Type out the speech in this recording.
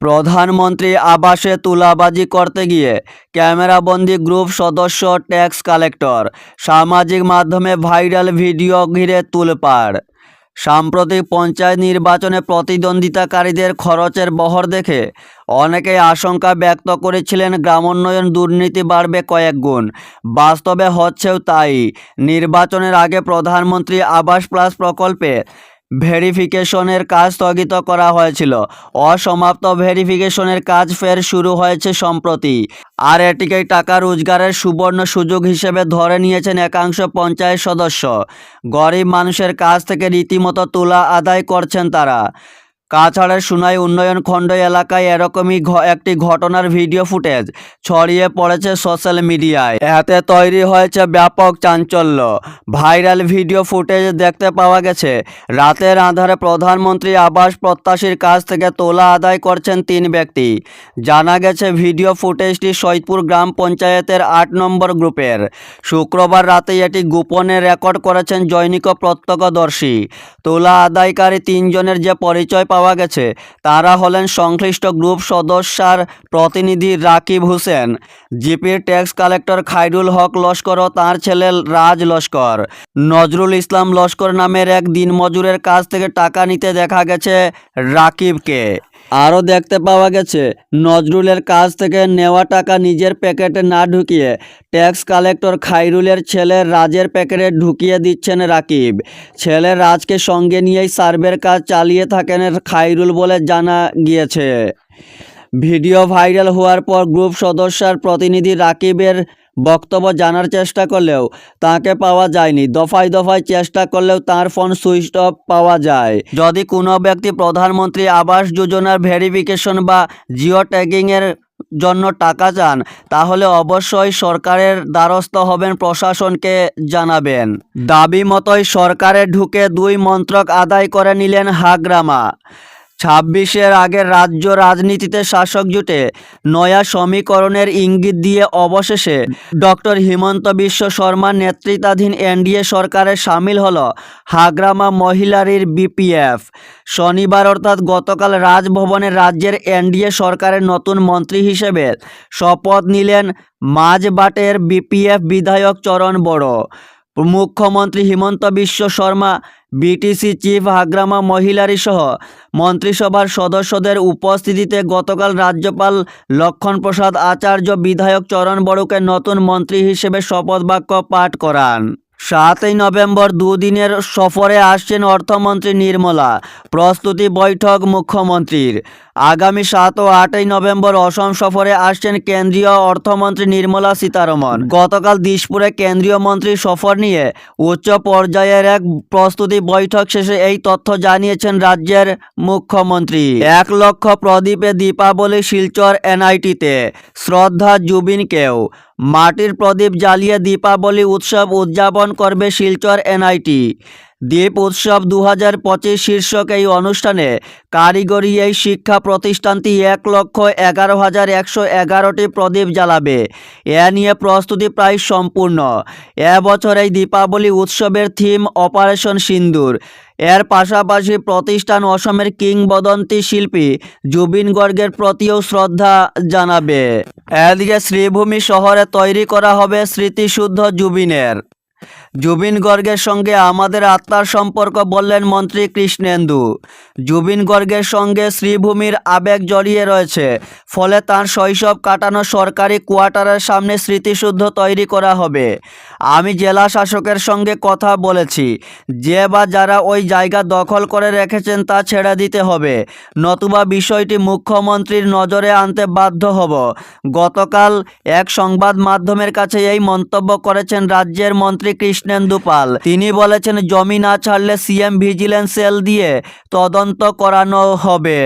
প্রধানমন্ত্রী আবাসে তুলাবাজি করতে গিয়ে ক্যামেরাবন্দি গ্রুপ সদস্য, ট্যাক্স কালেক্টর। সামাজিক মাধ্যমে ভাইরাল ভিডিও ঘিরে তুলপাড়। সাম্প্রতিক পঞ্চায়েত নির্বাচনে প্রতিদ্বন্দ্বিতাকারীদের খরচের বহর দেখে অনেকেই আশঙ্কা ব্যক্ত করেছিলেন গ্রামোন্নয়ন দুর্নীতি বাড়বে কয়েক গুণ। বাস্তবে হচ্ছেও তাই। নির্বাচনের আগে প্রধানমন্ত্রী আবাস প্লাস প্রকল্পে ভেরিফিকেশনের কাজ স্থগিত করা হয়েছিল। অসমাপ্ত ভেরিফিকেশনের কাজ ফের শুরু হয়েছে সম্প্রতি। আর এটিকেই টাকা রোজগারের সুবর্ণ সুযোগ হিসেবে ধরে নিয়েছেন একাংশ পঞ্চায়েত সদস্য। গরিব মানুষের কাছ থেকে রীতিমতো তুলা আদায় করছেন তারা। কাছাড়ের সুনাই উন্নয়ন খণ্ড এলাকায় এরকমই একটি ঘটনার ভিডিও ফুটেজ ছড়িয়ে পড়েছে সোশ্যাল মিডিয়ায়। এতে তৈরি হয়েছে ব্যাপক চাঞ্চল্য। ভাইরাল ভিডিও ফুটেজ দেখতে পাওয়া গেছে। রাতের আধারে প্রধানমন্ত্রী আবাস প্রত্যাশীর কাছ থেকে তোলা আদায় করছেন তিন ব্যক্তি। জানা গেছে, ভিডিও ফুটেজটি সৈদপুর গ্রাম পঞ্চায়েতের আট নম্বর গ্রুপের। শুক্রবার রাতে এটি গোপনে রেকর্ড করেছেন জৈনিক প্রত্যক্ষদর্শী। তোলা আদায়কারী তিনজনের যে পরিচয় পাওয়া গেছে। তারা হলেন সংশ্লিষ্ট গ্রুপ সদস্যার প্রতিনিধি রাকিব হোসেন। জিপির ট্যাক্স কালেক্টর খাইরুল হক লস্কর ও তাঁর ছেলে রাজ লস্কর। নজরুল ইসলাম লস্কর নামের এক দিনমজুরের কাছ থেকে টাকা নিতে দেখা গেছে রাকিবকে। আরও দেখতে পাওয়া গেছে, নজরুলের কাছ থেকে নেওয়া টাকা নিজের প্যাকেটে না ঢুকিয়ে ট্যাক্স কালেক্টর খাইরুলের ছেলে রাজের প্যাকেটে ঢুকিয়ে দিচ্ছেন রাকিব। ছেলে রাজকে সঙ্গে নিয়েই সার্ভের কাজ চালিয়ে থাকেন খাইরুল বলে জানা গিয়েছে। ভিডিও ভাইরাল হওয়ার পর গ্রুপ সদস্যার প্রতিনিধি রাকিবের বক্তব্য জানার চেষ্টা করলেও তাকে পাওয়া যায়নি। দফায় দফায় চেষ্টা করলেও তার ফোন সুইচ অফ পাওয়া যায়। যদি কোনো ব্যক্তি প্রধানমন্ত্রী আবাস যোজনার ভেরিফিকেশন বা জিও ট্যাগিংয়ের জন্য টাকা চান, তাহলে অবশ্যই সরকারের দ্বারস্থ হবেন, প্রশাসনকে জানাবেন। দাবি মতোই সরকারে ঢুকে দুই মন্ত্রক আদায় করে নিলেন হাগ্রামা। ছাব্বিশের আগের রাজ্য রাজনীতিতে শাসক জুটে নয়া সমীকরণের ইঙ্গিত দিয়ে অবশেষে ডক্টর হিমন্ত বিশ্ব শর্মার নেতৃত্বাধীন এনডিএ সরকারে সামিল হল হাগ্রামা মহিলারির বিপিএফ। শনিবার অর্থাৎ গতকাল রাজভবনে রাজ্যের এনডিএ সরকারের নতুন মন্ত্রী হিসেবে শপথ নিলেন মাঝবাটের বিপিএফ বিধায়ক চরণ বড়। মুখ্যমন্ত্রী হিমন্ত বিশ্ব শর্মা বিটিসি চিফ হাগ্রামা মহিলারি সহ মন্ত্রিসভার সদস্যদের উপস্থিতিতে গতকাল রাজ্যপাল লক্ষণ প্রসাদ আচার্য বিধায়ক চরণ বড়ুকে নতুন মন্ত্রী হিসেবে শপথ বাক্য পাঠ করান। সাতই নভেম্বর দুদিনের সফরে আসছেন অর্থমন্ত্রী নির্মলা, প্রস্তুতি বৈঠক মুখ্যমন্ত্রীর। আগামী সাত ও আটই নভেম্বর অসম সফরে আসছেন কেন্দ্রীয় অর্থমন্ত্রী নির্মলা সীতারমন গতকাল দিশপুরে কেন্দ্রীয় মন্ত্রী সফর নিয়ে উচ্চ পর্যায়ের এক প্রস্তুতি বৈঠক শেষে এই তথ্য জানিয়েছেন রাজ্যের মুখ্যমন্ত্রী। এক লক্ষ প্রদীপে দীপাবলি শিলচর এনআইটিতে। শ্রদ্ধা জুবিনকেও। মাটির প্রদীপ জ্বালিয়ে দীপাবলি উৎসব উদযাপন করবে শিলচর এনআইটি। দ্বীপ উৎসব দু হাজার পঁচিশ শীর্ষক এই অনুষ্ঠানে কারিগরি এই শিক্ষা প্রতিষ্ঠানটি এক লক্ষ এগারো হাজার একশো এগারোটি প্রদীপ জ্বালাবে। এ নিয়ে প্রস্তুতি প্রায় সম্পূর্ণ। এবছর এই দীপাবলি উৎসবের থিম অপারেশন সিন্দুর। এর পাশাপাশি প্রতিষ্ঠান অসমের কিংবদন্তি শিল্পী জুবিন গর্গের প্রতিও শ্রদ্ধা জানাবে। এদিকে শ্রীভূমি শহরে তৈরি করা হবে স্মৃতিশুদ্ধ জুবিনের। জুবিন গর্গের সঙ্গে আমাদের আত্মার সম্পর্ক বললেন মন্ত্রী কৃষ্ণেন্দু। জুবিন গর্গের সঙ্গে শ্রীভূমির আবেগ জড়িয়ে রয়েছে, ফলে তার শৈশব কাটানো সরকারি কোয়ার্টারের সামনে স্মৃতিশুদ্ধ তৈরি করা হবে। আমি জেলা শাসকের সঙ্গে কথা বলেছি, যে বা যারা ওই জায়গা দখল করে রেখেছেন তা ছেড়ে দিতে হবে, নতুবা বিষয়টি মুখ্যমন্ত্রীর নজরে আনতে বাধ্য হব। গতকাল এক সংবাদ মাধ্যমের কাছে এই মন্তব্য করেছেন রাজ্যের মন্ত্রী কৃষ্ণেন্দু পাল তিনি বলেছেন জমি না ছাড়লে সিএম ভিজিলেন্স সেল দিয়ে তদন্ত করানো হবে।